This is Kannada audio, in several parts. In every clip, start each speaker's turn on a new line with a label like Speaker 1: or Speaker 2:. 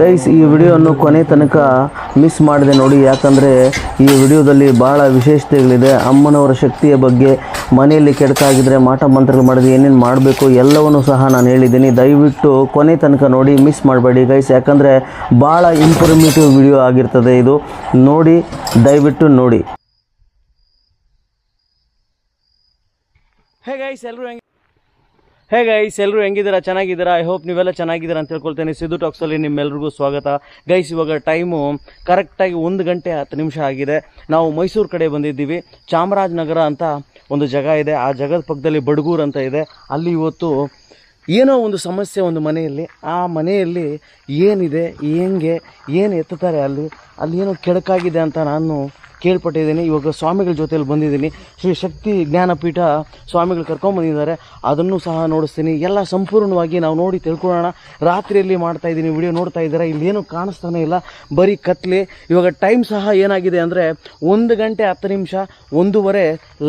Speaker 1: ಗೈಸ್ ಈ ವಿಡಿಯೋವನ್ನು ಕೊನೆ ತನಕ ಮಿಸ್ ಮಾಡಿದೆ ನೋಡಿ ಯಾಕಂದರೆ ಈ ವಿಡಿಯೋದಲ್ಲಿ ಭಾಳ ವಿಶೇಷತೆಗಳಿದೆ. ಅಮ್ಮನವರ ಶಕ್ತಿಯ ಬಗ್ಗೆ ಮನೆಯಲ್ಲಿ ಕೆಡಕಾಗಿದ್ದರೆ ಮಾಟ ಮಂತ್ರಗಳು ಮಾಡಿದ್ರೆ ಏನೇನು ಮಾಡಬೇಕು ಎಲ್ಲವನ್ನೂ ಸಹ ನಾನು ಹೇಳಿದ್ದೀನಿ. ದಯವಿಟ್ಟು ಕೊನೆ ತನಕ ನೋಡಿ ಮಿಸ್ ಮಾಡಬೇಡಿ ಗೈಸ್ ಯಾಕಂದರೆ ಭಾಳ ಇನ್ಫಾರ್ಮೇಟಿವ್ ವಿಡಿಯೋ ಆಗಿರ್ತದೆ ಇದು. ನೋಡಿ ದಯವಿಟ್ಟು ನೋಡಿ. ಹೇ ಗೈಸ್ ಎಲ್ಲರೂ ಹೇ ಗೈಸ್ ಎಲ್ಲರೂ ಹೆಂಗಿದ್ದೀರಾ? ಚೆನ್ನಾಗಿದ್ದೀರಾ? ಐ ಹೋಪ್ ನೀವೆಲ್ಲ ಚೆನ್ನಾಗಿದ್ದೀರಾ ಅಂತ ಹೇಳ್ಕೊಳ್ತೇನೆ ಸಿದ್ದು ಟಾಕ್ಸಲ್ಲಿ ನಿಮ್ಮೆಲ್ರಿಗೂ ಸ್ವಾಗತ. ಗೈಸ್ ಇವಾಗ ಟೈಮು ಕರೆಕ್ಟಾಗಿ ಒಂದು ಗಂಟೆ ಹತ್ತು ನಿಮಿಷ ಆಗಿದೆ. ನಾವು ಮೈಸೂರು ಕಡೆ ಬಂದಿದ್ದೀವಿ. ಚಾಮರಾಜನಗರ ಅಂತ ಒಂದು ಜಾಗ ಇದೆ. ಆ ಜಾಗದ ಪಕ್ಕದಲ್ಲಿ ಬಡಗೂರು ಅಂತ ಇದೆ. ಅಲ್ಲಿ ಇವತ್ತು ಏನೋ ಒಂದು ಸಮಸ್ಯೆ ಒಂದು ಮನೆಯಲ್ಲಿ. ಆ ಮನೆಯಲ್ಲಿ ಏನಿದೆ? ಹೆಂಗೆ? ಏನು ಎತ್ತುತ್ತಾರೆ ಅಲ್ಲಿ? ಅಲ್ಲಿ ಏನೋ ಕೆಡಕಾಗಿದೆ ಅಂತ ನಾನು ಕೇಳ್ಪಟ್ಟಿದ್ದೀನಿ. ಇವಾಗ ಸ್ವಾಮಿಗಳ ಜೊತೆಯಲ್ಲಿ ಬಂದಿದ್ದೀನಿ. ಶ್ರೀ ಶಕ್ತಿ ಜ್ಞಾನಪೀಠ ಸ್ವಾಮಿಗಳು ಕರ್ಕೊಂಬಂದಿದ್ದಾರೆ ಅದನ್ನು ಸಹ ನೋಡಿಸ್ತೀನಿ. ಎಲ್ಲ ಸಂಪೂರ್ಣವಾಗಿ ನಾವು ನೋಡಿ ತಿಳ್ಕೊಳ್ಳೋಣ. ರಾತ್ರಿಯಲ್ಲಿ ಮಾಡ್ತಾ ಇದ್ದೀನಿ. ವಿಡಿಯೋ ನೋಡ್ತಾ ಇದ್ದೀರಾ? ಇಲ್ಲೇನು ಕಾಣಿಸ್ತಾನೆ ಇಲ್ಲ. ಬರೀ ಕತ್ಲೆ. ಇವಾಗ ಟೈಮ್ ಸಹ ಏನಾಗಿದೆ ಅಂದರೆ ಒಂದು ಗಂಟೆ ಹತ್ತು ನಿಮಿಷ, ಒಂದೂವರೆ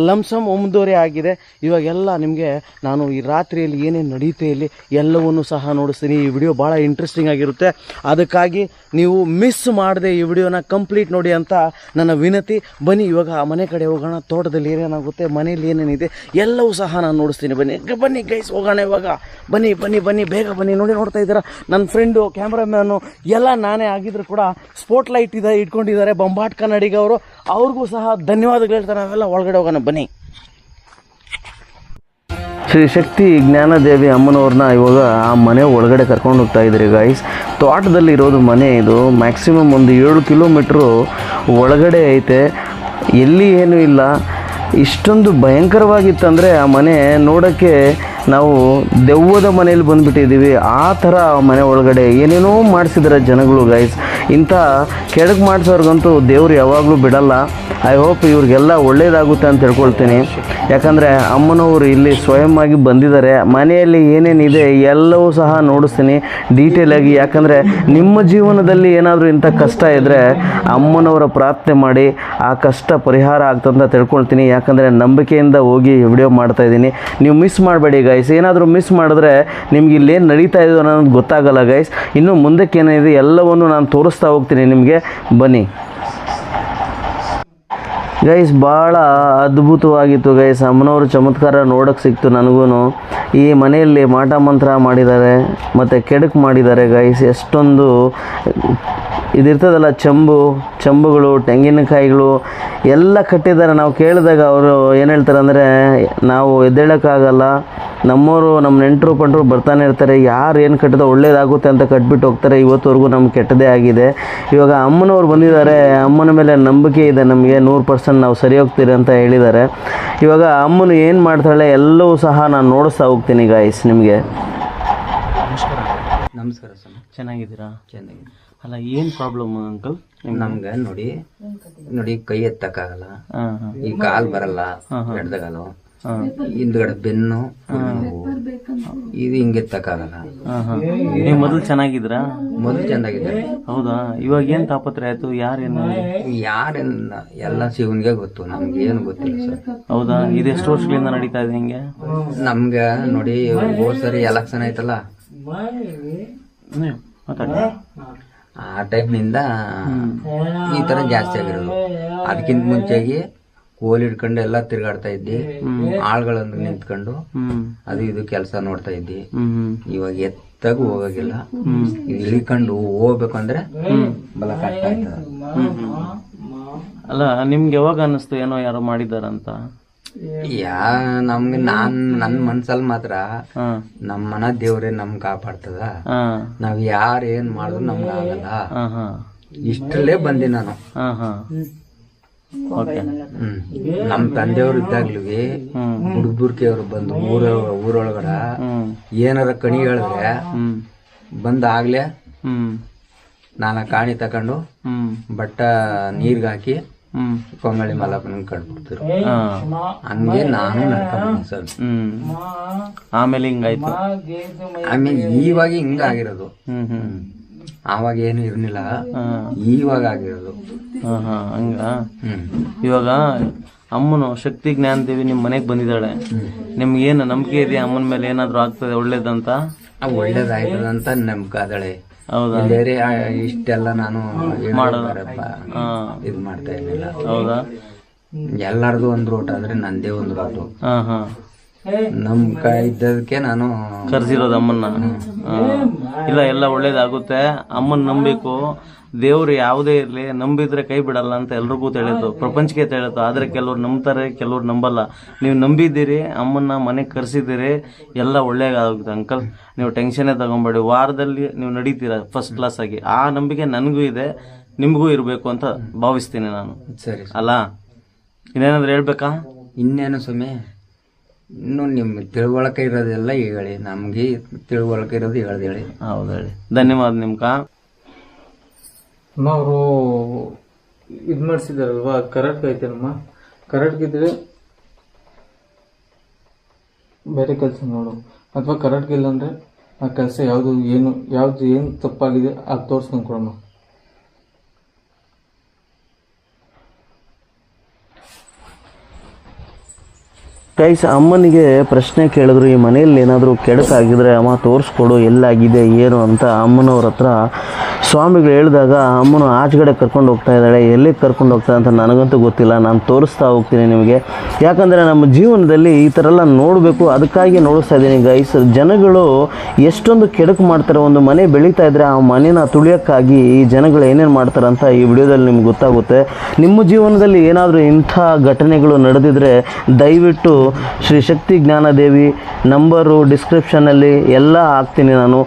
Speaker 1: ಲಮ್ಸಮ್ ಒಂದೂವರೆ ಆಗಿದೆ. ಇವಾಗೆಲ್ಲ ನಿಮಗೆ ನಾನು ಈ ರಾತ್ರಿಯಲ್ಲಿ ಏನೇನು ನಡೆಯುತ್ತೆ ಇಲ್ಲಿ ಎಲ್ಲವನ್ನೂ ಸಹ ನೋಡಿಸ್ತೀನಿ. ಈ ವಿಡಿಯೋ ಭಾಳ ಇಂಟ್ರೆಸ್ಟಿಂಗ್ ಆಗಿರುತ್ತೆ. ಅದಕ್ಕಾಗಿ ನೀವು ಮಿಸ್ ಮಾಡದೆ ಈ ವಿಡಿಯೋನ ಕಂಪ್ಲೀಟ್ ನೋಡಿ ಅಂತ ನನ್ನ ವಿನತಿ ಬನ್ನಿ, ಇವಾಗ ಮನೆ ಕಡೆ ಹೋಗೋಣ, ತೋಟದಲ್ಲಿ ಏನೇನಾಗುತ್ತೆ ಮನೇಲಿ ಏನೇನಿದೆ, ಎಲ್ಲವೂ ಸಹ ನಾನು ನೋಡಿಸ್ತೀನಿ, ಬನ್ನಿ. ಬನ್ನಿ ಗೈಸ್ ಹೋಗೋಣ ಇವಾಗ. ಬನ್ನಿ ಬನ್ನಿ ಬನ್ನಿ, ಬೇಗ ಬನ್ನಿ. ನೋಡಿ, ನೋಡ್ತಾ ಇದ್ದೀರಾ? ನನ್ನ ಫ್ರೆಂಡು ಕ್ಯಾಮ್ರಾಮ್ಯಾನು ಎಲ್ಲ ನಾನೇ ಆಗಿದ್ರು ಕೂಡ ಸ್ಪೋಟ್ ಲೈಟ್ ಇದೆ, ಇಟ್ಕೊಂಡಿದ್ದಾರೆ. ಬೊಂಬಾಟ್ ಕನ್ನಡಿಗೆ ಅವರು ಅವ್ರಿಗೂ ಸಹ ಧನ್ಯವಾದಗಳು ಹೇಳ್ತಾರೆ ನಾವೆಲ್ಲ ಒಳಗಡೆ ಹೋಗೋಣ, ಬನ್ನಿ. ಶ್ರೀ ಶಕ್ತಿ ಜ್ಞಾನದೇವಿ ಅಮ್ಮನವ್ರನ್ನ ಇವಾಗ ಆ ಮನೆ ಒಳಗಡೆ ಕರ್ಕೊಂಡು ಹೋಗ್ತಾ ಇದ್ದೀರಿ ಗೈಸ್ ತೋಟದಲ್ಲಿ ಇರೋದು ಮನೆ ಇದು. ಮ್ಯಾಕ್ಸಿಮಮ್ ಒಂದು ಏಳು ಕಿಲೋಮೀಟ್ರು ಒಳಗಡೆ ಐತೆ. ಎಲ್ಲಿ ಏನೂ ಇಲ್ಲ. ಇಷ್ಟೊಂದು ಭಯಂಕರವಾಗಿತ್ತಂದರೆ ಆ ಮನೆ ನೋಡೋಕ್ಕೆ ನಾವು ದೆವ್ವದ ಮನೆಯಲ್ಲಿ ಬಂದುಬಿಟ್ಟಿದ್ದೀವಿ. ಆ ಥರ ಆ ಮನೆ ಒಳಗಡೆ ಏನೇನೋ ಮಾಡಿಸಿದ್ರೆ ಜನಗಳು ಗೈಸ್ ಇಂಥ ಕೆಡಕ್ ಮಾಡಿಸೋರ್ಗಂತೂ ದೇವ್ರು ಯಾವಾಗಲೂ ಬಿಡಲ್ಲ. ಐ ಹೋಪ್ ಇವ್ರಿಗೆಲ್ಲ ಒಳ್ಳೇದಾಗುತ್ತೆ ಅಂತ ತಿಳ್ಕೊಳ್ತೀನಿ. ಯಾಕಂದರೆ ಅಮ್ಮನವರು ಇಲ್ಲಿ ಸ್ವಯಂ ಆಗಿ ಬಂದಿದ್ದಾರೆ. ಮನೆಯಲ್ಲಿ ಏನೇನಿದೆ ಎಲ್ಲವೂ ಸಹ ನೋಡಿಸ್ತೀನಿ ಡೀಟೇಲಾಗಿ ಯಾಕಂದರೆ ನಿಮ್ಮ ಜೀವನದಲ್ಲಿ ಏನಾದರೂ ಇಂಥ ಕಷ್ಟ ಇದ್ದರೆ ಅಮ್ಮನವರ ಪ್ರಾರ್ಥನೆ ಮಾಡಿ ಆ ಕಷ್ಟ ಪರಿಹಾರ ಆಗ್ತಂತ ತಿಳ್ಕೊಳ್ತೀನಿ. ಯಾಕಂದರೆ ನಂಬಿಕೆಯಿಂದ ಹೋಗಿ ವಿಡಿಯೋ ಮಾಡ್ತಾ ಇದ್ದೀನಿ. ನೀವು ಮಿಸ್ ಮಾಡಬೇಡಿ ಗೈಸ್ ಏನಾದರೂ ಮಿಸ್ ಮಾಡಿದ್ರೆ ನಿಮ್ಗೆ ಇಲ್ಲೇನು ನಡೀತಾ ಇದೆ ಅನ್ನೋದು ಗೊತ್ತಾಗಲ್ಲ ಗೈಸ್ ಇನ್ನು ಮುಂದಕ್ಕೆ ಏನಿದೆ ಎಲ್ಲವನ್ನು ನಾನು ತೋರಿಸ್ತಾ ಹೋಗ್ತೀನಿ ನಿಮಗೆ. ಬನ್ನಿ. ಗೈಸ್ ಭಾಳ ಅದ್ಭುತವಾಗಿತ್ತು ಗೈಸ್ ಅಮ್ಮನವ್ರ ಚಮತ್ಕಾರ ನೋಡೋಕೆ ಸಿಕ್ತು ನನಗೂ ಈ ಮನೆಯಲ್ಲಿ ಮಾಟ ಮಂತ್ರ ಮಾಡಿದ್ದಾರೆ, ಮತ್ತು ಕೆಡಕು ಮಾಡಿದ್ದಾರೆ ಗೈಸ್ ಎಷ್ಟೊಂದು ಇದಿರ್ತದಲ್ಲ ಚಂಬು, ಚಂಬುಗಳು, ತೆಂಗಿನಕಾಯಿಗಳು ಎಲ್ಲ ಕಟ್ಟಿದ್ದಾರೆ. ನಾವು ಕೇಳಿದಾಗ ಅವರು ಏನು ಹೇಳ್ತಾರೆ ಅಂದರೆ, ನಾವು ಎದ್ದೇಳೋಕ್ಕಾಗಲ್ಲ ನಮ್ಮವರು ನಮ್ಮ ನೆಂಟರು, ಪಂಟರು ಬರ್ತಾನೆ ಇರ್ತಾರೆ. ಯಾರು ಏನು ಕಟ್ಟಿದ ಒಳ್ಳೇದಾಗುತ್ತೆ ಅಂತ ಕಟ್ಬಿಟ್ಟು ಹೋಗ್ತಾರೆ. ಇವತ್ತುವರೆಗೂ ನಮ್ಗೆ ಕೆಟ್ಟದೇ ಆಗಿದೆ. ಇವಾಗ ಅಮ್ಮನವ್ರು ಬಂದಿದ್ದಾರೆ. ಅಮ್ಮನ ಮೇಲೆ ನಂಬಿಕೆ ಇದೆ. ನಮಗೆ ನೂರು ಪರ್ಸೆಂಟ್ ನಾವು ಸರಿ ಹೋಗ್ತೀರಿ ಅಂತ ಹೇಳಿದ್ದಾರೆ. ಇವಾಗ ಅಮ್ಮನು ಏನು ಮಾಡ್ತಾಳೆ, ಎಲ್ಲವೂ ಸಹ ನಾನು ನೋಡಿಸ್ತಾ ಹೋಗ್ತೀನಿ ಗಾಯ್ಸ್ ನಿಮಗೆ.
Speaker 2: ನಮಸ್ಕಾರ ಸ್ವಾಮಿ.
Speaker 1: ಚೆನ್ನಾಗಿದ್ದೀರಾ?
Speaker 2: ಚೆನ್ನಾಗಿ
Speaker 1: ಅಲ್ಲ ಏನು ಪ್ರಾಬ್ಲಮ್ ಅಂಕಲ್
Speaker 2: ನಮ್ಗೆ ನೋಡಿ ನೋಡಿ ಕೈ ಎತ್ತಕ್ಕಾಗಲ್ಲ. ಈ ಕಾಲ್ ಬರಲ್ಲ ಎಡ್ದಗಾಲು
Speaker 1: ಹಾಂ.
Speaker 2: ಹಿಂದ್ಗಡೆ ಬೆನ್ನು ಇದು ಹಿಂಗೆ ಎತ್ತಕ್ಕಾಗಲ್ಲ.
Speaker 1: ನೀವು ಮೊದಲು ಚೆನ್ನಾಗಿದ್ರಾ
Speaker 2: ಮೊದಲು ಚೆನ್ನಾಗಿದೆ
Speaker 1: ಹೌದಾ? ಇವಾಗ ಏನು ತಾಪತ್ರ ಆಯ್ತು? ಯಾರೇನು
Speaker 2: ಯಾರೇನ ಎಲ್ಲ ಶಿವನ್ಗೆ ಗೊತ್ತು. ನಮ್ಗೆ ಏನು ಗೊತ್ತಿಲ್ಲ ಸರ್.
Speaker 1: ಹೌದಾ? ಇದೆಷ್ಟು ವರ್ಷಗಳಿಂದ ನಡೀತಾ ಇದೆ ಹಿಂಗೆ?
Speaker 2: ನಮ್ಗೆ ನೋಡಿ ಹೋದ್ ಸರಿ ಎಲೆಕ್ಷನ್ ಆಯ್ತಲ್ಲ. ಆ ಟೈಪ್ನಿಂದ ಈ ತರ ಜಾಸ್ತಿ ಆಗಿರೋದು. ಅದಕ್ಕಿಂತ ಮುಂಚೆಗೆ ಕೋಲ್ ಹಿಡ್ಕೊಂಡು ಎಲ್ಲ ತಿರ್ಗಾಡ್ತಾ ಇದ್ದಿ. ಆಳ್ಗಳಂದ್ರೆ ನಿಂತ್ಕೊಂಡು ಅದು ಇದು ಕೆಲಸ ನೋಡ್ತಾ ಇದ್ದಿ. ಇವಾಗ ಎತ್ತಾಗೂ ಹೋಗಾಗಿಲ್ಲ. ಇದು ಇಳಿಕೊಂಡು ಹೋಗ್ಬೇಕಂದ್ರೆ ಬಲ ಕಷ್ಟ ಆಯ್ತದ
Speaker 1: ಅಲ್ಲ ನಿಮ್ಗೆ ಯಾವಾಗ ಅನ್ನಿಸ್ತು ಏನೋ ಯಾರೋ ಮಾಡಿದಾರಂತ
Speaker 2: ಯಾ ನಮ್ಗೆ ನಾನ್ ನನ್ ಮನ್ಸಲ್ಲಿ ಮಾತ್ರ
Speaker 1: ನಮ್
Speaker 2: ನಮ್ಮ ಮನ ದೇವ್ರೆ ನಮ್ ಕಾಪಾಡ್ತದ.
Speaker 1: ಹಾಂ.
Speaker 2: ನಾವ್ ಯಾರ್ ಏನ್ ಮಾಡಿದ್ರು ನಮ್ಗೆ ಆಗಲ್ಲ.
Speaker 1: ಇಷ್ಟಲ್ಲೇ
Speaker 2: ಇಷ್ಟರಲ್ಲೇ ಬಂದಿ ನಾನು.
Speaker 1: ಹಾಂ ಹಾಂ. ಓಕೆ.
Speaker 2: ಹ್ಮ್. ನಮ್ ತಂದೆಯವ್ರು ಇದ್ದಾಗ್ಲೂ ಹುಡುಗ್ಬುರ್ಕಿ ಅವ್ರು ಬಂದು ಊರ ಊರೊಳಗಡ ಏನಾರ ಕಣಿ ಹೇಳಿದ್ರೆ
Speaker 1: ಬಂದಾಗ್ಲೇ
Speaker 2: ನಾನು ಆಗ್ಲೇ
Speaker 1: ಹ್ಮ್.
Speaker 2: ನಾನ ಕಾಣಿ ತಕೊಂಡು ಬಟ್ಟ ನೀರ್ಗ್ ಕೊಂಗಳಿ ಮಲಪನ ಕಟ್ಬಿಡ್ತಿರು
Speaker 1: ಹಾ.
Speaker 2: ಹಂಗೆ ನಾನು ನಡ್ಕೊಂಡ್ ಸರ್.
Speaker 1: ಹ್ಮ್. ಆಮೇಲೆ ಹಿಂಗಾಯ್ತು.
Speaker 2: ಆಮೇಲೆ ಇವಾಗ ಹಿಂಗ ಆಗಿರೋದು
Speaker 1: ಹ್ಮ್ ಹ್ಮ್.
Speaker 2: ಆವಾಗ ಏನು ಇರ್ಲಿಲ್ಲ.
Speaker 1: ಹಾ.
Speaker 2: ಇವಾಗ ಆಗಿರೋದು.
Speaker 1: ಹಾ ಹಾ ಹಂಗ. ಇವಾಗ ಅಮ್ಮನು ಶಕ್ತಿ ಜ್ಞಾನ ದೇವಿ ನಿಮ್ಮ ಮನೆಗೆ ಬಂದಿದ್ದಾಳೆ. ನಿಮ್ಗೇನು ನಂಬಿಕೆ ಇದೆಯಾ? ಅಮ್ಮನ ಮೇಲೆ ಏನಾದರೂ ಆಗ್ತದೆ ಒಳ್ಳೇದಂತ?
Speaker 2: ಒಳ್ಳೇದಾಯ್ತದಂತ ನಂಬಿಕೆ ಅದಳೆ ಬೇರೆ ಇಷ್ಟೆಲ್ಲ ನಾನು ಇದ್ ಮಾಡ್ತಾ ಇರ್ಲಿಲ್ಲ.
Speaker 1: ಹೌದಾ?
Speaker 2: ಎಲ್ಲಾರ್ದು ಒಂದ್ ರೂಟ್ ಆದ್ರೆ ನಂದೇ ಒಂದ್ ರೂಟ್ ನಮ್ ಇದ್ದದಕ್ಕೆ ನಾನು
Speaker 1: ಕರ್ಸಿರೋದು ಅಮ್ಮನ್ನ. ಇಲ್ಲ ಎಲ್ಲ ಒಳ್ಳೇದಾಗುತ್ತೆ. ಅಮ್ಮನ್ ನಂಬಿಕು. ದೇವ್ರು ಯಾವುದೇ ಇರ್ಲಿ ನಂಬಿದ್ರೆ ಕೈ ಬಿಡಲ್ಲ ಅಂತ ಎಲ್ರಿಗೂ ತಿಳಿತು. ಪ್ರಪಂಚಕ್ಕೆ ತಿಳಿತು. ಆದ್ರೆ ಕೆಲವ್ರು ನಂಬ್ತಾರೆ ಕೆಲವ್ರು ನಂಬಲ್ಲ. ನೀವು ನಂಬಿದ್ದೀರಿ ಅಮ್ಮನ್ನ ಮನೆಗೆ ಕರೆಸಿದ್ದೀರಿ ಎಲ್ಲ ಒಳ್ಳೇದಾಗುತ್ತೆ ಅಂಕಲ್. ನೀವು ಟೆನ್ಷನ್ನೇ ತಗೊಂಬೇಡಿ. ವಾರದಲ್ಲಿ ನೀವು ನಡೀತೀರ ಫಸ್ಟ್ ಕ್ಲಾಸ್ ಆಗಿ. ಆ ನಂಬಿಕೆ ನನಗೂ ಇದೆ ನಿಮಗೂ ಇರಬೇಕು ಅಂತ ಭಾವಿಸ್ತೀನಿ ನಾನು.
Speaker 2: ಸರಿ.
Speaker 1: ಅಲ್ಲ? ಇನ್ನೇನಾದ್ರು ಹೇಳ್ಬೇಕಾ?
Speaker 2: ಇನ್ನೇನು ಸ್ವಾಮಿ? ಇನ್ನು ನಿಮ್ಮ ತಿಳುವಳಿಕೆ ಇರೋದೆಲ್ಲ ಹೇಳಿ. ನಮಗೆ ತಿಳುವಳಿಕೆ ಇರೋದು ಹೇಳ್ದು ಹೇಳಿ.
Speaker 1: ಹೌದು ಹೇಳಿ. ಧನ್ಯವಾದ ನಿಮ್ಕ.
Speaker 3: ಅಮ್ಮ ಅವರು ಇದು ಮಾಡಿಸಿದಾರಲ್ವಾ ಕರೆಕ್ಟ್ ಐತೇನಮ್ಮ ಕರೆಕ್ಟ್ ಇದ್ರೆ ಬೇರೆ ಕೆಲಸ ನೋಡು. ಅಥವಾ ಕರೆಕ್ಟ್ ಇಲ್ಲ ಅಂದ್ರೆ ಆ ಕೆಲಸ ಯಾವುದು ಏನು ಯಾವ್ದು ಏನು ತಪ್ಪಾಗಿದೆ ಅದು ತೋರಿಸ್ಕೊಂಡು ಕೊಡಮ್ಮ
Speaker 1: ಗೈಸ್ ಅಮ್ಮನಿಗೆ ಪ್ರಶ್ನೆ ಕೇಳಿದ್ರು, ಈ ಮನೆಯಲ್ಲಿ ಏನಾದರೂ ಕೆಡಕಾಗಿದ್ರೆ ಅಮ್ಮ ತೋರಿಸ್ಕೊಡು, ಎಲ್ಲಾಗಿದೆ, ಏನು ಅಂತ ಅಮ್ಮನವ್ರ ಹತ್ರ ಸ್ವಾಮಿಗಳು ಹೇಳಿದಾಗ ಅಮ್ಮನು ಆಚೆಗಡೆ ಕರ್ಕೊಂಡು ಹೋಗ್ತಾ ಇದ್ದಾಳೆ, ಎಲ್ಲಿಗೆ ಕರ್ಕೊಂಡು ಹೋಗ್ತಾ ಅಂತ ನನಗಂತೂ ಗೊತ್ತಿಲ್ಲ. ನಾನು ತೋರಿಸ್ತಾ ಹೋಗ್ತೀನಿ ನಿಮಗೆ. ಯಾಕಂದರೆ ನಮ್ಮ ಜೀವನದಲ್ಲಿ ಈ ಥರ ಎಲ್ಲ ನೋಡಬೇಕು, ಅದಕ್ಕಾಗಿ ನೋಡಿಸ್ತಾ ಇದ್ದೀನಿ ಗೈಸ್ ಜನಗಳು ಎಷ್ಟೊಂದು ಕೆಡಕು ಮಾಡ್ತಾರೆ, ಒಂದು ಮನೆ ಬೆಳೀತಾ ಇದ್ದರೆ ಆ ಮನೆನ ತುಳಿಯೋಕ್ಕಾಗಿ ಈ ಜನಗಳು ಏನೇನು ಮಾಡ್ತಾರೆ ಅಂತ ಈ ವಿಡಿಯೋದಲ್ಲಿ ನಿಮ್ಗೆ ಗೊತ್ತಾಗುತ್ತೆ. ನಿಮ್ಮ ಜೀವನದಲ್ಲಿ ಏನಾದರೂ ಇಂಥ ಘಟನೆಗಳು ನಡೆದಿದ್ರೆ ದಯವಿಟ್ಟು ಶ್ರೀ ಶಕ್ತಿ ಜ್ಞಾನದೇವಿ ನಂಬರು ಡಿಸ್ಕ್ರಿಪ್ಷನಲ್ಲಿ ಎಲ್ಲ ಹಾಕ್ತೀನಿ ನಾನು.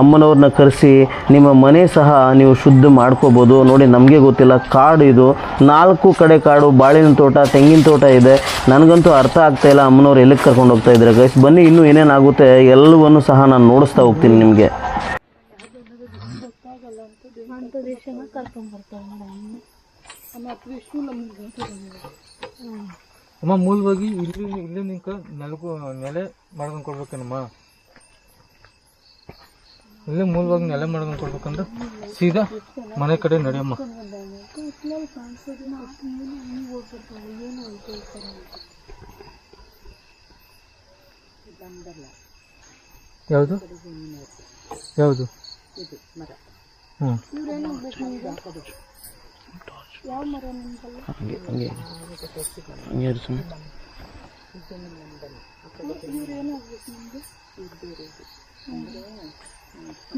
Speaker 1: ಅಮ್ಮನವ್ರನ್ನ ಕರೆಸಿ ನಿಮ್ಮ ಮನೆ ಸಹ ನೀವು ಶುದ್ಧ ಮಾಡ್ಕೋಬೋದು. ನೋಡಿ, ನಮಗೆ ಗೊತ್ತಿಲ್ಲ, ಕಾಡು ಇದು. ನಾಲ್ಕು ಕಡೆ ಕಾಡು, ಬಾಳಿನ ತೋಟ, ತೆಂಗಿನ ತೋಟ ಇದೆ. ನನಗಂತೂ ಅರ್ಥ ಆಗ್ತಾ ಇಲ್ಲ, ಅಮ್ಮನವ್ರು ಎಲ್ಲಿಗೆ ಕರ್ಕೊಂಡು ಹೋಗ್ತಾ ಇದ್ದಾರೆ ಗೈಸ್ ಬನ್ನಿ, ಇನ್ನೂ ಏನೇನಾಗುತ್ತೆ ಎಲ್ಲವನ್ನು ಸಹ ನಾನು ನೋಡಿಸ್ತಾ ಹೋಗ್ತೀನಿ ನಿಮಗೆ.
Speaker 3: ಅಮ್ಮ, ಮೂಲವಾಗಿ ಇಲ್ಲಿ ಇಲ್ಲಿ ನಿಂಕ ನೆಲಗು ನೆಲೆ ಮಾಡ್ಕೊಂಡು ಕೊಡ್ಬೇಕೇನಮ್ಮ? ಇಲ್ಲೇ ಮೂಲವಾಗಿ ನೆಲೆ ಮಾಡ್ಕೊಂಡು ಕೊಡ್ಬೇಕಂದ್ರೆ ಸೀದಾ ಮನೆ ಕಡೆ ನಡೆಯಮ್ಮ. ಯಾವುದು? ಯಾವುದು? ಹ್ಞೂ
Speaker 1: ಹಂಗೆ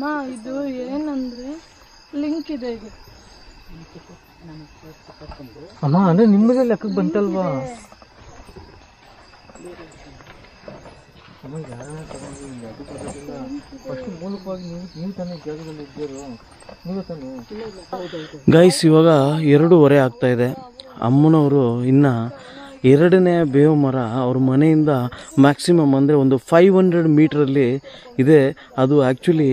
Speaker 4: ಮಾ ಇದು ಏನಂದ್ರೆ ಲಿಂಕ್ ಇದೆ ಇದು
Speaker 3: ಅಮ್ಮ ಅಂದ್ರೆ ನಿಮ್ಮದೇ ಲೆಕ್ಕಕ್ಕೆ ಬಂತಲ್ವಾ? ಫಸ್ಟ್ ಮೂಲಕವಾಗಿ ನೀವು ನೀವು ತಾನೇ ಜಾಗದಲ್ಲಿ ಇದ್ದೀರೋ? ನೀವೇ ತಾನೇ?
Speaker 1: ಗೈಸ್ ಇವಾಗ ಎರಡೂವರೆ ಆಗ್ತಾ ಇದೆ. ಅಮ್ಮನವರು ಇನ್ನು ಎರಡನೇ ಬೇವು ಮರ ಅವ್ರ ಮನೆಯಿಂದ ಮ್ಯಾಕ್ಸಿಮಮ್ ಅಂದರೆ ಒಂದು ಫೈವ್ ಹಂಡ್ರೆಡ್ ಮೀಟ್ರಲ್ಲಿ ಇದೆ. ಅದು ಆ್ಯಕ್ಚುಲಿ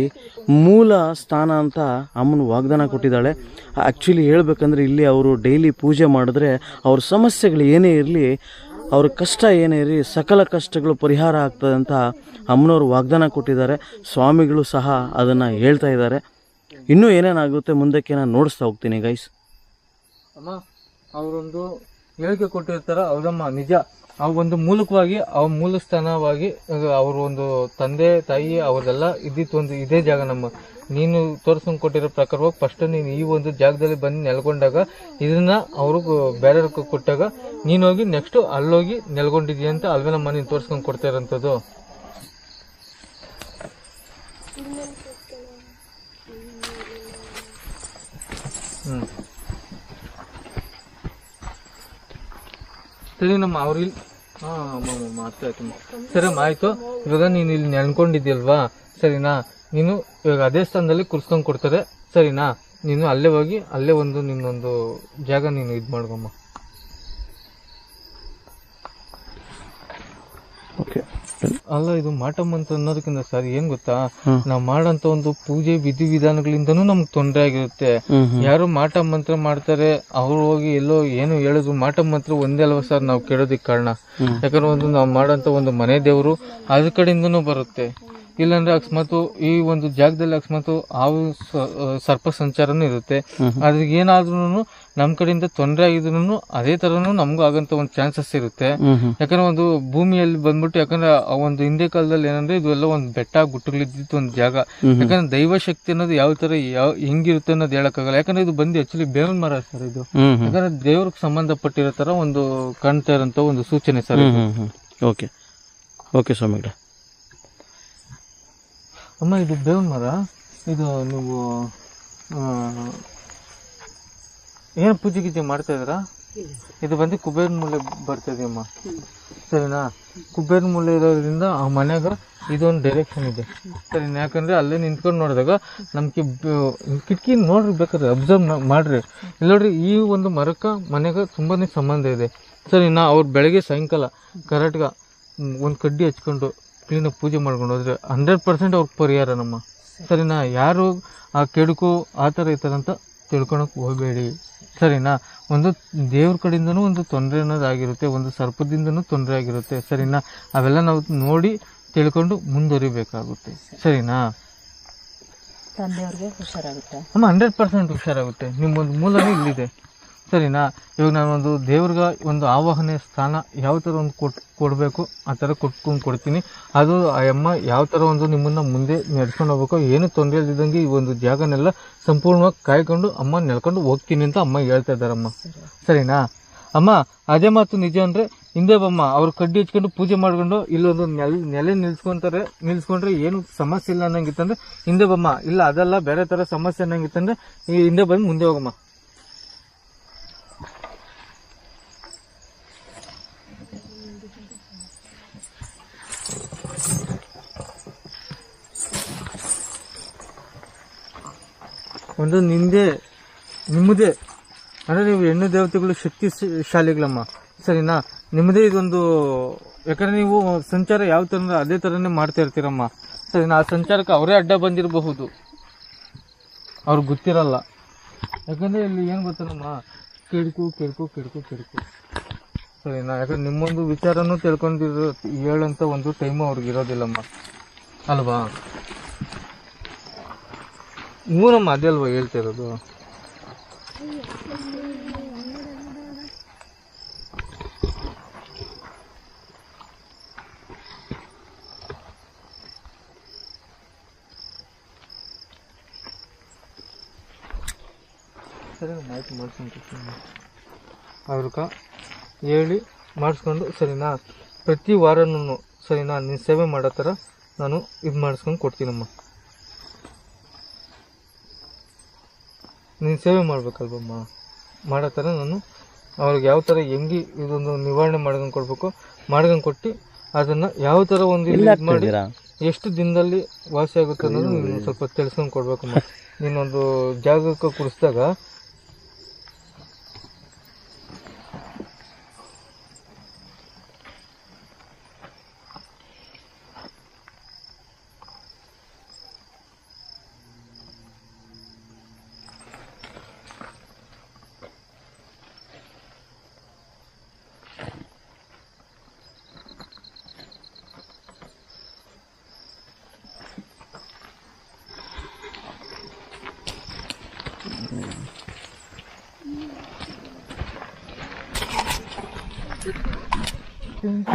Speaker 1: ಮೂಲ ಸ್ಥಾನ ಅಂತ ಅಮ್ಮನ ವಾಗ್ದಾನ ಕೊಟ್ಟಿದ್ದಾಳೆ. ಆ್ಯಕ್ಚುಲಿ ಹೇಳಬೇಕಂದ್ರೆ ಇಲ್ಲಿ ಅವರು ಡೈಲಿ ಪೂಜೆ ಮಾಡಿದ್ರೆ ಅವ್ರ ಸಮಸ್ಯೆಗಳು ಏನೇ ಇರಲಿ, ಅವ್ರ ಕಷ್ಟ ಏನೇ ಇರಲಿ, ಸಕಲ ಕಷ್ಟಗಳು ಪರಿಹಾರ ಆಗ್ತದೆ ಅಂತ ಅಮ್ಮನವರು ವಾಗ್ದಾನ ಕೊಟ್ಟಿದ್ದಾರೆ. ಸ್ವಾಮಿಗಳು ಸಹ ಅದನ್ನು ಹೇಳ್ತಾ ಇದ್ದಾರೆ. ಇನ್ನೂ ಏನೇನಾಗುತ್ತೆ ಮುಂದಕ್ಕೆ ನಾನು ನೋಡಿಸ್ತಾ ಹೋಗ್ತೀನಿ ಗೈಸ್
Speaker 3: ಅಮ್ಮ, ಅವರೊಂದು ಹೇಳಿಕೆ ಕೊಟ್ಟಿರ್ತಾರ ಹೌದಮ್ಮ ನಿಜ. ಆ ಒಂದು ಮೂಲಕವಾಗಿ ಆ ಮೂಲ ಸ್ಥಾನವಾಗಿ ಅವ್ರ ಒಂದು ತಂದೆ, ತಾಯಿ, ಅವ್ರದೆಲ್ಲ ಇದ್ದಿತ್ತು ಒಂದು ಇದೇ ಜಾಗ ನಮ್ಮ. ನೀನು ತೋರಿಸ್ಕೊಂಡು ಕೊಟ್ಟಿರೋ ಪ್ರಕಾರವಾಗಿ ಫಸ್ಟ್ ನೀನು ಈ ಒಂದು ಜಾಗದಲ್ಲಿ ಬಂದು ನೆಲ್ಕೊಂಡಾಗ, ಇದನ್ನ ಅವರು ಬೇರೆ ಕೊಟ್ಟಾಗ, ನೀನು ಹೋಗಿ ನೆಕ್ಸ್ಟ್ ಅಲ್ಲೋಗಿ ನೆಲ್ಕೊಂಡಿದ್ಯಾ ಅಂತ ಅಲ್ವೇನಮ್ಮ ನೀನು ತೋರಿಸ್ಕೊಂಡು ಕೊಡ್ತಾ ಇರೋಂಥದ್ದು ಹ್ಮ್. ಸರಿ, ನಮ್ಮ ಅವ್ರು ಇಲ್ಲಿ ಹಾ ಮಾಡ್ತಾ ಆಯಿತು ಸರಮ್ಮ ಆಯ್ತು. ಇವಾಗ ನೀನು ಇಲ್ಲಿ ನೆನ್ಕೊಂಡಿದ್ಯಲ್ವಾ ಸರಿನಾ? ನೀನು ಇವಾಗ ಅದೇ ಸ್ಥಾನದಲ್ಲಿ ಕುರ್ಸ್ಕೊಂಡ್ ಕೊಡ್ತಾರೆ. ಸರಿನಾ? ನೀನು ಅಲ್ಲೇ ಹೋಗಿ, ಅಲ್ಲೇ ಒಂದು ನಿನ್ನೊಂದು ಜಾಗ ನೀನು ಇದು ಮಾಡ್ಕೊಮ್ಮ ಅಲ್ಲ ಇದು ಮಾಟಮ್ ಅಂತ ಅನ್ನೋದಕ್ಕಿಂತ ಸರ್ ಏನ್ ಗೊತ್ತಾ? ನಾವ್ ಮಾಡಂತ ಒಂದು ಪೂಜೆ ವಿಧಿ ವಿಧಾನಗಳಿಂದನೂ ನಮ್ಗೆ ತೊಂದರೆ ಆಗಿರುತ್ತೆ. ಯಾರು ಮಾಟ ಮಂತ್ರ ಮಾಡ್ತಾರೆ ಅವ್ರು ಹೋಗಿ ಎಲ್ಲೋ ಏನು ಹೇಳೋದು ಮಾಟ ಮಂತ್ರ ಒಂದೇ ಅಲ್ವಾ ಸರ್ ನಾವು ಕೇಳೋದಿಕ್ ಕಾರಣ? ಯಾಕಂದ್ರೆ ಒಂದು ನಾವು ಮಾಡಂತ ಒಂದು ಮನೆ ದೇವರು ಅದ್ರ ಕಡೆಯಿಂದನೂ ಬರುತ್ತೆ. ಇಲ್ಲಾಂದ್ರೆ ಅಕಸ್ಮಾತ್ ಈ ಒಂದು ಜಾಗದಲ್ಲಿ ಅಕಸ್ಮಾತ್ ಹಾವು ಆ, ಸರ್ಪ ಸಂಚಾರನೂ ಇರುತ್ತೆ. ಅದ್ರಿಗೆ ಏನಾದ್ರೂ ನಮ್ ಕಡೆಯಿಂದ ತೊಂದರೆ ಆಗಿದ್ರು ಅದೇ ತರನು ನಮಗೂ ಆಗಂತ ಒಂದು ಚಾನ್ಸಸ್ ಇರುತ್ತೆ. ಯಾಕಂದ್ರೆ ಒಂದು ಭೂಮಿಯಲ್ಲಿ ಬಂದ್ಬಿಟ್ಟು ಯಾಕಂದ್ರೆ ಆ ಒಂದು ಹಿಂದೆ ಕಾಲದಲ್ಲಿ ಏನಂದ್ರೆ ಇದೆಲ್ಲ ಒಂದು ಬೆಟ್ಟ ಗುಟ್ಟಗಳಿದ್ದಿತ್ತು ಒಂದು ಜಾಗ. ಯಾಕಂದ್ರೆ ದೈವ ಶಕ್ತಿ ಅನ್ನೋದು ಯಾವ ತರ ಯಾವ ಹೆಂಗಿರುತ್ತೆ ಅನ್ನೋದು ಹೇಳಕ್ಕಾಗಲ್ಲ. ಯಾಕಂದ್ರೆ ಇದು ಬಂದು ಆಕ್ಚುಲಿ ಬೇವಿನ ಮರ ಸರ್ ಇದು ಯಾಕಂದ್ರೆ ದೇವ್ರಿಗೆ ಸಂಬಂಧಪಟ್ಟಿರೋ ತರ ಒಂದು ಕಾಣ್ತಾ ಇರೋಂತ ಒಂದು ಸೂಚನೆ ಸರ್
Speaker 1: ಓಕೆ. ಓಕೆ ಸ್ವಾಮಿಗಳ.
Speaker 3: ಅಮ್ಮ ಇದು ಬೇವನ್ ಮರ? ಇದು ನೀವು ಏನು ಪೂಜೆ ಗೀಜೆ ಮಾಡ್ತಾ ಇದ್ದೀರಾ? ಇದು ಬಂದು ಕುಬೇರ ಮೂಲೆ ಬರ್ತದೆ ಅಮ್ಮ. ಸರಿನಾ? ಕುಬೇರ ಮೂಲೆ ಇರೋದ್ರಿಂದ ಆ ಮನೆಗೆ ಇದೊಂದು ಡೈರೆಕ್ಷನ್ ಇದೆ. ಸರಿ ಯಾಕಂದ್ರೆ ಅಲ್ಲೇ ನಿಂತ್ಕೊಂಡು ನೋಡಿದಾಗ ನಮ್ಗೆ ಕಿಟಕಿ ನೋಡ್ರಿ ಬೇಕಾದ್ರೆ ಅಬ್ಸರ್ವ್ ಮಾಡ್ರಿ. ಇಲ್ಲ ನೋಡ್ರಿ ಈ ಒಂದು ಮರಕ್ಕ ಮನೆಗ ತುಂಬಾನೇ ಸಂಬಂಧ ಇದೆ. ಸರಿನಾ? ಅವ್ರು ಬೆಳಗ್ಗೆ ಸಾಯಂಕಾಲ ಕರೆಕ್ಟ್ಗ ಒಂದು ಕಡ್ಡಿ ಹಚ್ಕೊಂಡು ಕ್ಲೀನಾಗಿ ಪೂಜೆ ಮಾಡ್ಕೊಂಡು ಹೋದ್ರೆ ಹಂಡ್ರೆಡ್ ಪರ್ಸೆಂಟ್ ಅವ್ರಿಗೆ ಪರಿಹಾರ ನಮ್ಮ ಸರಿನಾ? ಯಾರು ಆ ಕೆಡುಕು ಆ ಥರ ಈ ಥರ ಅಂತ ತಿಳ್ಕೊಳಕ್ ಹೋಗಬೇಡಿ. ಸರಿನಾ? ಒಂದು ದೇವ್ರ ಕಡೆಯಿಂದನೂ ಒಂದು ತೊಂದರೆ ಅನ್ನೋದಾಗಿರುತ್ತೆ ಒಂದು ಸರ್ಪದಿಂದನೂ ತೊಂದರೆ ಆಗಿರುತ್ತೆ ಸರಿನಾ? ಅವೆಲ್ಲ ನಾವು ನೋಡಿ ತಿಳ್ಕೊಂಡು ಮುಂದುವರಿಬೇಕಾಗುತ್ತೆ. ಸರಿನಾ?
Speaker 5: ತಂದೆಯವ್ರಿಗೆ ಹುಷಾರಾಗುತ್ತೆ.
Speaker 3: ಅಮ್ಮ ಹಂಡ್ರೆಡ್ ಪರ್ಸೆಂಟ್ ಹುಷಾರಾಗುತ್ತೆ. ನಿಮ್ಮೊಂದು ಮೂಲನೇ ಇಲ್ಲಿದೆ. ಸರಿನಾ? ಇವಾಗ ನಾನು ಒಂದು ದೇವ್ರಿಗೆ ಒಂದು ಆವಾಹನೆ ಸ್ಥಾನ ಯಾವ ಥರ ಒಂದು ಕೊಟ್ಟು ಕೊಡಬೇಕು, ಆ ಥರ ಕೊಟ್ಕೊಂಡು ಕೊಡ್ತೀನಿ. ಅದು ಆ ಅಮ್ಮ ಯಾವ ಥರ ಒಂದು ನಿಮ್ಮನ್ನು ಮುಂದೆ ನಡ್ಸ್ಕೊಂಡು ಹೋಗ್ಬೇಕು, ಏನು ತೊಂದರೆ ಇಲ್ದಿದ್ದಂಗೆ ಈ ಒಂದು ಜಾಗನೆಲ್ಲ ಸಂಪೂರ್ಣವಾಗಿ ಕಾಯ್ಕೊಂಡು ಅಮ್ಮ ನೆಲ್ಕೊಂಡು ಹೋಗ್ತೀನಿ ಅಂತ ಅಮ್ಮ ಹೇಳ್ತಾ ಇದ್ದಾರಮ್ಮ. ಸರಿನಾ? ಅಮ್ಮ, ಅದೇ ಮಾತು ನಿಜ ಅಂದರೆ, ಹಿಂದೆ ಬಮ್ಮ, ಅವ್ರು ಕಡ್ಡಿ ಹಚ್ಕೊಂಡು ಪೂಜೆ ಮಾಡ್ಕೊಂಡು ಇಲ್ಲೊಂದು ನೆಲ, ನೆಲೆ ನಿಲ್ಸ್ಕೊಂತಾರೆ, ನಿಲ್ಸ್ಕೊಂಡ್ರೆ ಏನು ಸಮಸ್ಯೆ ಇಲ್ಲ ಅನ್ನಂಗಿತ್ತಂದ್ರೆ, ಹಿಂದೆ ಬಮ್ಮ, ಇಲ್ಲ ಅದೆಲ್ಲ ಬೇರೆ ಥರ ಸಮಸ್ಯೆ ಅನ್ನಂಗಿತ್ತಂದ್ರೆ, ಈ ಹಿಂದೆ ಬಂದು ಮುಂದೆ ಹೋಗಮ್ಮ. ಒಂದು ನಿಂದೆ, ನಿಮ್ಮದೇ. ಅಂದರೆ ನೀವು ಹೆಣ್ಣು ದೇವತೆಗಳು ಶಕ್ತಿ ಶಾಲೆಗಳಮ್ಮ ಸರಿನಾ ನಿಮ್ಮದೇ ಇದೊಂದು, ಯಾಕಂದರೆ ನೀವು ಸಂಚಾರ ಯಾವ ಥರ ಅದೇ ಥರನೇ ಮಾಡ್ತಾ ಇರ್ತೀರಮ್ಮ. ಸರಿನಾ ಆ ಸಂಚಾರಕ್ಕೆ ಅವರೇ ಅಡ್ಡ ಬಂದಿರಬಹುದು. ಅವ್ರಿಗೆ ಗೊತ್ತಿರಲ್ಲ. ಯಾಕಂದರೆ ಇಲ್ಲಿ ಏನು ಗೊತ್ತಲ್ಲಮ್ಮ ಕೆಡ್ಕು ಕೆಡ್ಕು ಕೆಡ್ಕು ಕೆಡ್ಕು ಸರಿನಾ ಯಾಕಂದ್ರೆ ನಿಮ್ಮೊಂದು ವಿಚಾರನೂ ತಿಳ್ಕೊಂಡಿರೋ, ಹೇಳೋಂಥ ಒಂದು ಟೈಮು ಅವ್ರಿಗೆ ಇರೋದಿಲ್ಲಮ್ಮ. ಅಲ್ವಾ? ಮೂರಮ್ಮ ಅದೇ ಅಲ್ವಾ ಹೇಳ್ತಿರೋದು ಸರಿ ಆಯ್ತು, ಮಾಡಿಸ್ಕೊಂಡು ಅವ್ರಕ ಹೇಳಿ, ಮಾಡಿಸ್ಕೊಂಡು, ಸರಿನಾ? ಪ್ರತಿ ವಾರನೂ ಸರಿನಾ? ನೀನು ಸೇವೆ ಮಾಡೋ ಥರ ನಾನು ಇದು ಮಾಡಿಸ್ಕೊಂಡು ಕೊಡ್ತೀನಮ್ಮ. ನೀನು ಸೇವೆ ಮಾಡ್ಬೇಕಲ್ವಮ್ಮ? ಮಾಡೋ ಥರ ನಾನು ಅವ್ರಿಗೆ ಯಾವ ಥರ ಹೆಂಗೆ ಇದೊಂದು ನಿವಾರಣೆ ಮಾಡ್ಕೊಂಡು ಕೊಡಬೇಕು ಮಾಡ್ಕೊಂಡು ಕೊಟ್ಟು ಅದನ್ನ ಯಾವ ಥರ ಒಂದು ಇದು ಮಾಡಿ ಎಷ್ಟು ದಿನದಲ್ಲಿ ವಾಸಿ ಆಗುತ್ತೆ ಅನ್ನೋದು ನೀನು ಸ್ವಲ್ಪ ತಿಳ್ಸ್ಕೊಂಡು ಕೊಡಬೇಕಮ್ಮ. ನೀನೊಂದು ಜಾಗಕ್ಕೆ ಕುಡಿಸಿದಾಗ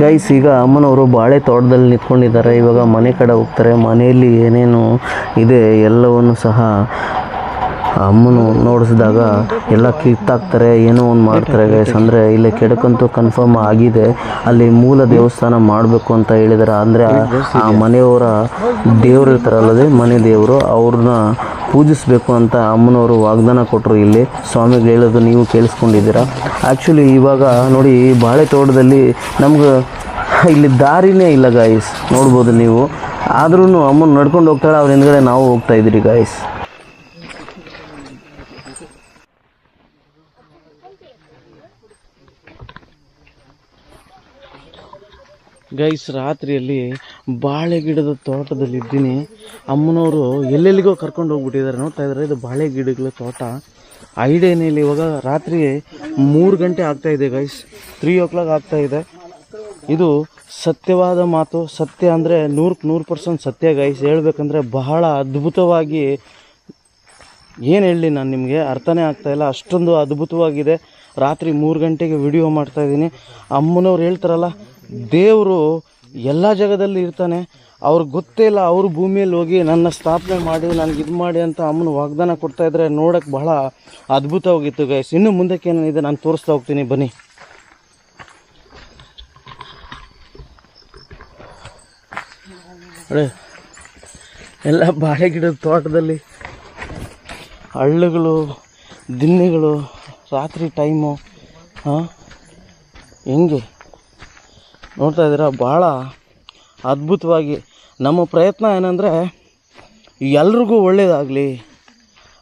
Speaker 1: ಗೈಸ್ ಈಗ ಅಮ್ಮನವರು ಬಾಳೆ ತೋಟದಲ್ಲಿ ನಿಂತ್ಕೊಂಡಿದ್ದಾರೆ. ಇವಾಗ ಮನೆ ಕಡೆ ಹೋಗ್ತಾರೆ. ಮನೆಯಲ್ಲಿ ಏನೇನು ಇದೆ ಎಲ್ಲವನ್ನು ಸಹ ಅಮ್ಮನು ನೋಡಿಸಿದಾಗ ಎಲ್ಲ ಕಿತ್ತಾಕ್ತಾರೆ ಏನೋ ಒಂದು ಮಾಡ್ತಾರೆ ಗೈಸ್ ಅಂದರೆ ಇಲ್ಲಿ ಕೆಡಕಂತೂ ಕನ್ಫರ್ಮ್ ಆಗಿದೆ. ಅಲ್ಲಿ ಮೂಲ ದೇವಸ್ಥಾನ ಮಾಡಬೇಕು ಅಂತ ಹೇಳಿದ್ದಾರೆ ಅಂದರೆ ಆ ಮನೆಯವರ ದೇವರು ಇರ್ತಾರಲ್ಲದೆ ಮನೆ ದೇವರು, ಅವ್ರನ್ನ ಪೂಜಿಸಬೇಕು ಅಂತ ಅಮ್ಮನವರು ವಾಗ್ದಾನ ಕೊಟ್ಟರು ಇಲ್ಲಿ. ಸ್ವಾಮಿಗಳು ಹೇಳೋದು ನೀವು ಕೇಳಿಸ್ಕೊಂಡಿದ್ದೀರಾ? ಆ್ಯಕ್ಚುಲಿ ಇವಾಗ ನೋಡಿ ಬಾಳೆ ತೋಟದಲ್ಲಿ ನಮ್ಗೆ ಇಲ್ಲಿ ದಾರಿನೇ ಇಲ್ಲ ಗಾಯ್ಸ್ ನೋಡ್ಬೋದು ನೀವು. ಆದ್ರೂ ಅಮ್ಮನ ನಡ್ಕೊಂಡು ಹೋಗ್ತಾಳೆ, ಅವ್ರ ಹಿಂದ್ಗಡೆ ನಾವು ಹೋಗ್ತಾ ಇದ್ದೀರಿ ಗಾಯ್ಸ್ ಗೈಸ್, ರಾತ್ರಿಯಲ್ಲಿ ಬಾಳೆ ಗಿಡದ ತೋಟದಲ್ಲಿ ಇದ್ದೀನಿ. ಅಮ್ಮನವರು ಎಲ್ಲೆಲ್ಲಿಗೋ ಕರ್ಕೊಂಡು ಹೋಗ್ಬಿಟ್ಟಿದ್ದಾರೆ. ನೋಡ್ತಾ ಇದ್ದಾರೆ, ಇದು ಬಾಳೆ ಗಿಡಗಳ ತೋಟ. ಐಡಿಯಾನೇ ಇಲ್ಲ, ಇವಾಗ ರಾತ್ರಿ ಮೂರು ಗಂಟೆ ಆಗ್ತಾ ಇದೆ ಗೈಸ್. ತ್ರೀ ಓ ಕ್ಲಾಕ್ ಆಗ್ತಾ ಇದೆ. ಇದು ಸತ್ಯವಾದ ಮಾತು. ಸತ್ಯ ಅಂದರೆ ನೂರಕ್ಕೆ ನೂರು ಪರ್ಸೆಂಟ್ ಸತ್ಯ ಗೈಸ್. ಹೇಳ್ಬೇಕಂದ್ರೆ ಬಹಳ ಅದ್ಭುತವಾಗಿ ಏನು ಹೇಳಲಿ ನಾನು ನಿಮಗೆ ಅರ್ಥನೇ ಆಗ್ತಾಯಿಲ್ಲ ಅಷ್ಟೊಂದು ಅದ್ಭುತವಾಗಿದೆ. ರಾತ್ರಿ ಮೂರು ಗಂಟೆಗೆ ವಿಡಿಯೋ ಮಾಡ್ತಾಯಿದ್ದೀನಿ ಅಮ್ಮನವ್ರು ಹೇಳ್ತಾರಲ್ಲ ದೇವರು ಎಲ್ಲ ಜಾಗದಲ್ಲಿ ಇರ್ತಾನೆ. ಅವ್ರಿಗೆ ಗೊತ್ತೇ ಇಲ್ಲ, ಅವ್ರ ಭೂಮಿಯಲ್ಲಿ ಹೋಗಿ ನನ್ನ ಸ್ಥಾಪನೆ ಮಾಡಿ, ನನಗೆ ಇದು ಮಾಡಿ ಅಂತ ಅಮ್ಮನ ವಾಗ್ದಾನ ಕೊಡ್ತಾ ಇದ್ರೆ ನೋಡೋಕ್ಕೆ ಬಹಳ ಅದ್ಭುತವಾಗಿತ್ತು ಗೈಸ್ ಇನ್ನು ಮುಂದಕ್ಕೆ ಏನೇನಿದೆ ನಾನು ತೋರಿಸ್ತಾ ಹೋಗ್ತೀನಿ, ಬನ್ನಿ. ಎಲ್ಲ ಬಾಳೆ ಗಿಡದ ತೋಟದಲ್ಲಿ ಹಳ್ಳುಗಳು, ದಿನ್ನೆಗಳು, ರಾತ್ರಿ ಟೈಮು ಹಾಂ? ಹೆಂಗೆ? ನೋಡ್ತಾ ಇದ್ದೀರಾ? ಭಾಳ ಅದ್ಭುತವಾಗಿ. ನಮ್ಮ ಪ್ರಯತ್ನ ಏನಂದರೆ, ಎಲ್ರಿಗೂ ಒಳ್ಳೆಯದಾಗಲಿ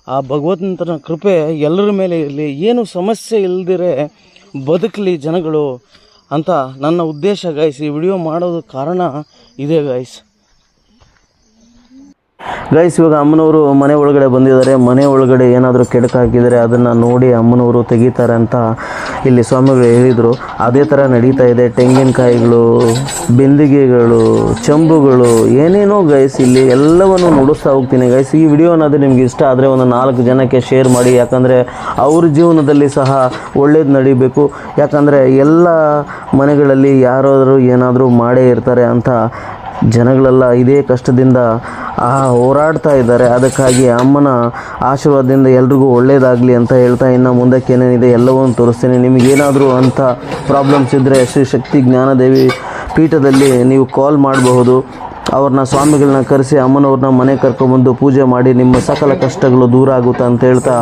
Speaker 1: ಆ ಭಗವಂತನ ಕೃಪೆ ಎಲ್ಲರ ಮೇಲೆ ಇರಲಿ. ಏನು ಸಮಸ್ಯೆ ಇಲ್ದಿರೆ ಬದುಕಲಿ ಜನಗಳು ಅಂತ ನನ್ನ ಉದ್ದೇಶ ಗಾಯ್ಸ್ ಈ ವಿಡಿಯೋ ಮಾಡೋದು ಕಾರಣ ಇದೇ ಗೈಸ್ ಗೈಸ್ ಇವಾಗ ಅಮ್ಮನವರು ಮನೆ ಒಳಗಡೆ ಬಂದಿದ್ದಾರೆ. ಮನೆ ಒಳಗಡೆ ಏನಾದರೂ ಕೆಡಕ ಹಾಕಿದರೆ ಅದನ್ನು ನೋಡಿ ಅಮ್ಮನವರು ತೆಗಿತಾರೆ ಅಂತ ಇಲ್ಲಿ ಸ್ವಾಮಿಗಳು ಹೇಳಿದರು. ಅದೇ ಥರ ನಡೀತಾ ಇದೆ. ತೆಂಗಿನಕಾಯಿಗಳು, ಬೆಂದಿಗೆಗಳು, ಚಂಬುಗಳು, ಏನೇನೋ ಗೈಸ್ ಇಲ್ಲಿ ಎಲ್ಲವನ್ನು ನೋಡಿಸ್ತಾ ಹೋಗ್ತೀನಿ ಗೈಸ್ ಈ ವಿಡಿಯೋ ಅನ್ನೋದು ನಿಮ್ಗೆ ಇಷ್ಟ ಆದರೆ ಒಂದು ನಾಲ್ಕು ಜನಕ್ಕೆ ಶೇರ್ ಮಾಡಿ. ಯಾಕಂದರೆ ಅವ್ರ ಜೀವನದಲ್ಲಿ ಸಹ ಒಳ್ಳೇದು ನಡಿಬೇಕು. ಯಾಕಂದರೆ ಎಲ್ಲ ಮನೆಗಳಲ್ಲಿ ಯಾರಾದರೂ ಏನಾದರೂ ಮಾಡೇ ಇರ್ತಾರೆ ಅಂತ ಜನಗಳೆಲ್ಲ ಇದೇ ಕಷ್ಟದಿಂದ ಹೋರಾಡ್ತಾ ಇದ್ದಾರೆ. ಅದಕ್ಕಾಗಿ ಅಮ್ಮನ ಆಶೀರ್ವಾದದಿಂದ ಎಲ್ರಿಗೂ ಒಳ್ಳೇದಾಗಲಿ ಅಂತ ಹೇಳ್ತಾ ಇನ್ನು ಮುಂದಕ್ಕೆ ಏನೇನಿದೆ ಎಲ್ಲವನ್ನು ತೋರಿಸ್ತೀನಿ. ನಿಮಗೇನಾದರೂ ಅಂಥ ಪ್ರಾಬ್ಲಮ್ಸ್ ಇದ್ದರೆ ಶ್ರೀ ಶಕ್ತಿ ಜ್ಞಾನದೇವಿ ಪೀಠದಲ್ಲಿ ನೀವು ಕಾಲ್ ಮಾಡಬಹುದು. ಅವ್ರನ್ನ ಸ್ವಾಮಿಗಳನ್ನ ಕರೆಸಿ ಅಮ್ಮನವ್ರನ್ನ ಮನೆ ಕರ್ಕೊಂಬಂದು ಪೂಜೆ ಮಾಡಿ ನಿಮ್ಮ ಸಕಲ ಕಷ್ಟಗಳು ದೂರ ಆಗುತ್ತೆ ಅಂತ ಹೇಳ್ತಾ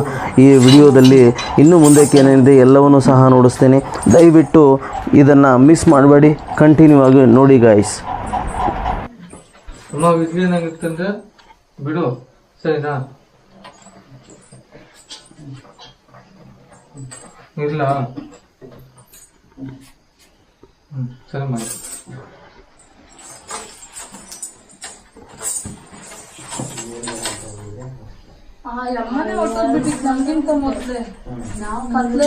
Speaker 1: ಈ ವಿಡಿಯೋದಲ್ಲಿ ಇನ್ನು ಮುಂದಕ್ಕೆ ಏನೇನಿದೆ ಎಲ್ಲವನ್ನೂ ಸಹ ನೋಡಿಸ್ತೀನಿ. ದಯವಿಟ್ಟು ಇದನ್ನು ಮಿಸ್ ಮಾಡಬೇಡಿ. ಕಂಟಿನ್ಯೂ ಆಗಿ ನೋಡಿ ಗಾಯ್ಸ್
Speaker 3: ಅಮ್ಮ ಇದ್ಲಿ ಏನಾಗಿತ್ತಂದ್ರೆ ಬಿಡು, ಸರಿನಾ? ಇಲ್ಲ ಹ್ಮ್, ಸರಿ ಮಾಡಿ.
Speaker 4: ಅಮ್ಮನೇ ಹೊಟ್ಟೋಗ್ಬಿಟ್ಟಿತ್ತು ನಮ್ಗಿಂತ ಮೊದ್ಲೇ. ನಾವು ಕತ್ಲು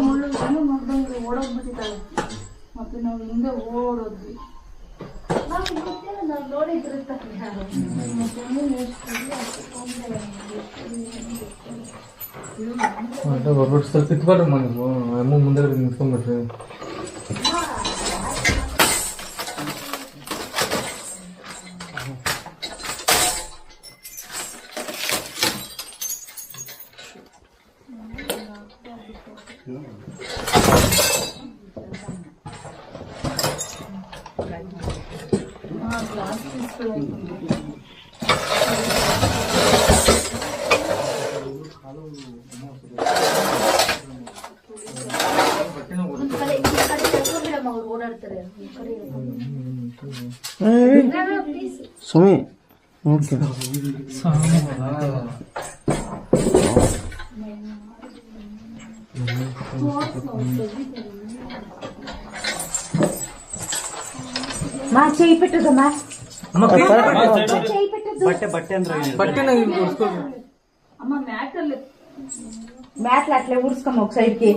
Speaker 4: ಮುಳ್ಳು ಏನು ನೋಡ್ದಂಗೆ ಓಡೋಗ್ಬಿಟ್ಟಿದ್ದಾಳೆ. ಮತ್ತೆ ನಾವು ಹಿಂದೆ ಓಡೋದ್ವಿ.
Speaker 3: ಬರ್ಬಿಟ್ಟು ಸ್ವಲ್ಪ ಇಟ್ಕೊಡ್ರಮ್ಮ ನೀವು ಅಮ್ಮ ಮುಂದೆ ನಿಂತ್ಕೊಂಡ್ಬಿಟ್ರಿ.
Speaker 5: మా చేయి పెట్టుదమ్మా చేయి పెట్టదు
Speaker 3: బట్టే బట్టే బట్టే
Speaker 4: అమ్మ మ్యాటర్లు
Speaker 5: మ్యాట్లు అట్లే ఉడుచుకోమ్మ ఒక సైడ్ కి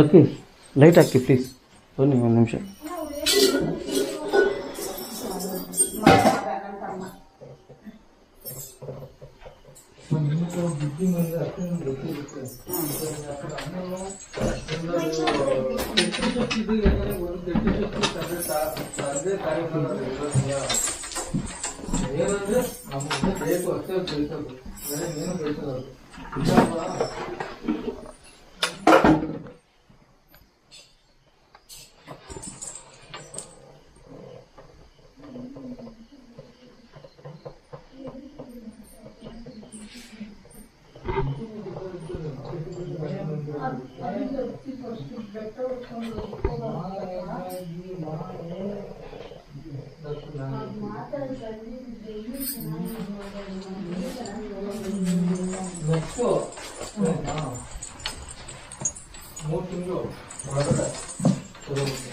Speaker 4: ఓకే ದಿವಾನ ಕೆಳಗೆ ಬರ್ತಾ ಇದ್ರು ಹೇಳ್ತೀನಿ.
Speaker 3: ಲೈಟ್ ಇಲ್ವಲ್ಲಿ?
Speaker 1: ಅದಕ್ಕೆ ಲೈಟ್ ಹಾಕಿ ಪ್ಲೀಸ್ ಬನ್ನಿ ಒಂದು ನಿಮಿಷ
Speaker 3: ಏನಂದ್ರೆ ನಮ್ಗೆ ಬೇಕು ಅಷ್ಟೇ ಬಯಸೋದು ಬೇರೆ ಏನು ಬಯಸಲ್ಲ ನೆಕ್ಸ್ಟ್ ಮೂರು ತಿಂಗಳು ಒಳಗಡೆ ತಗೋಬೇಕು.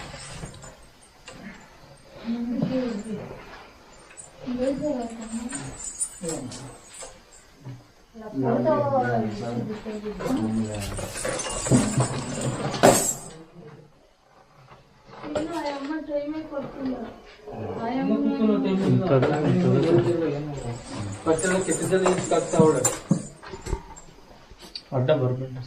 Speaker 4: ಅಡ್ಡ ಬರ್ಬೇಡ